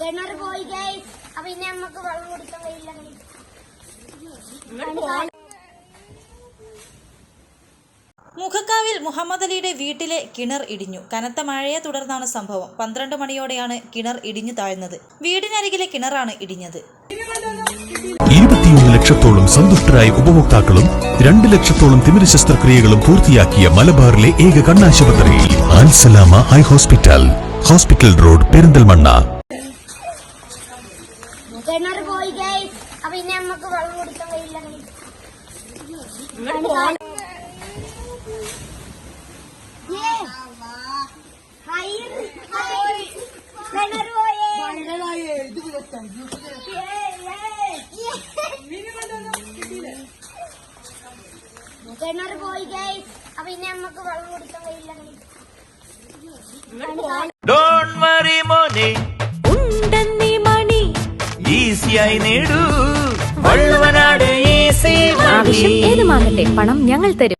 കിണർ പോയി ഗൈസ് അപ്പൊ ഇനി നമുക്ക് വെള്ളം കുടിക്കാൻ കഴിയില്ല മുഖക്കാവിൽ മുഹമ്മദ് അലിയുടെ വീട്ടിലെ കിണർ ഇടിഞ്ഞു. കനത്ത മഴയെ തുടർന്നാണ് സംഭവം. പന്ത്രണ്ട് മണിയോടെയാണ് കിണർ ഇടിഞ്ഞു താഴ്ന്നത്. വീടിനരികിലെ കിണറാണ് ഇടിഞ്ഞത്. ലക്ഷത്തോളം സന്തുഷ്ടരായ ഉപഭോക്താക്കളും രണ്ട് ലക്ഷത്തോളം തിമിര ശസ്ത്രക്രിയകളും പൂർത്തിയാക്കിയ മലബാറിലെ ഏക കണ്ണാശുപത്രി Al Salama eye hospital. Hospital road Perinthalmanna. കിണർ പോയി അപ്പൊ ഇനി നമുക്ക് വെള്ളം കുടിക്കാൻ കഴിയില്ല. കിണർ പോയേ കിണർ പോയി ഗൈസ് അപ്പൊ ഇനി നമുക്ക് വെള്ളം കുടിക്കാൻ കഴിയില്ല ഡോൺ വറി മോനെ. ഉണ്ടെന്നീ മണി. ഈസിയായി നേടൂ. വള്ളുവനാട് ഈസി ആവശ്യം ഏതുമാകട്ടെ പണം ഞങ്ങൾ തരും.